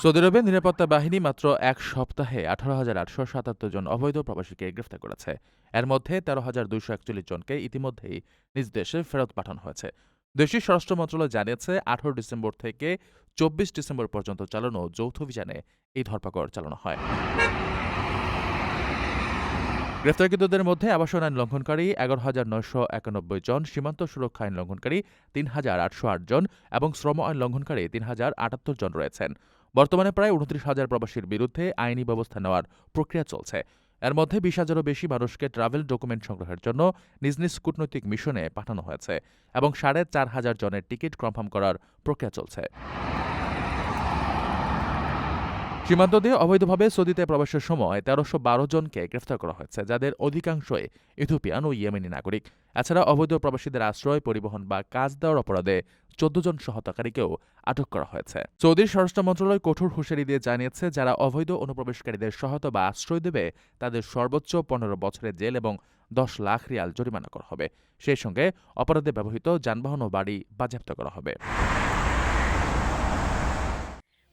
Saudi আরবে নিরাপত্তা বাহিনী মাত্র এক সপ্তাহে আঠারো হাজার আটশো সাতাত্তর জন অবৈধ প্রবাসীকে গ্রেফতার করেছে। এর মধ্যে তেরো হাজার দুইশো একচল্লিশ জনকে ইতিমধ্যেই নিজ দেশে ফেরত পাঠানো হয়েছে। দেশটির স্বরাষ্ট্র মন্ত্রণালয় জানিয়েছে, আঠারো ডিসেম্বর থেকে চব্বিশ ডিসেম্বর পর্যন্ত চালানো যৌথ অভিযানে এই ধরপাকড় চালানো হয়। গ্রেফতারকৃতদের মধ্যে আবাসন আইন লঙ্ঘনকারী এগারো হাজার নয়শো একানব্বই জন, সীমান্ত সুরক্ষা আইন লঙ্ঘনকারী তিন হাজার আটশো আট জন এবং শ্রম আইন লঙ্ঘনকারী তিন হাজার আটাত্তর জন রয়েছেন। বর্তমানে প্রায় উনত্রিশ হাজার প্রবাসীর বিরুদ্ধে আইনি ব্যবস্থা নেওয়ার প্রক্রিয়া চলছে। এর মধ্যে বিশ হাজারও বেশি মানুষকে ট্রাভেল ডকুমেন্ট সংগ্রহের জন্য নিজ নিজ কূটনৈতিক মিশনে পাঠানো হয়েছে এবং সাড়ে চার হাজার জনের টিকিট কনফার্ম করার প্রক্রিয়া চলছে। সীমান্ত দিয়ে অবৈধভাবে সৌদিতে প্রবেশের সময় তেরোশো বারো জনকে গ্রেফতার করা হয়েছে, যাদের অধিকাংশই ইথিওপিয়ান ও ইয়েমেনি নাগরিক। এছাড়া অবৈধ প্রবাসীদের আশ্রয়, পরিবহন বা কাজ দেওয়ার অপরাধে চোদ্দ জন সহতাকারীকেও আটক করা হয়েছে। সৌদির স্বরাষ্ট্র মন্ত্রণালয় কঠোর হুঁশিয়ারি দিয়ে জানিয়েছে, যারা অবৈধ অনুপ্রবেশকারীদের সহায়তা বা আশ্রয় দেবে, তাদের সর্বোচ্চ পনেরো বছরের জেল এবং দশ লাখ রিয়াল জরিমানা করা হবে। সেই সঙ্গে অপরাধে ব্যবহৃত যানবাহন ও বাড়ি বাজেয়াপ্ত করা হবে।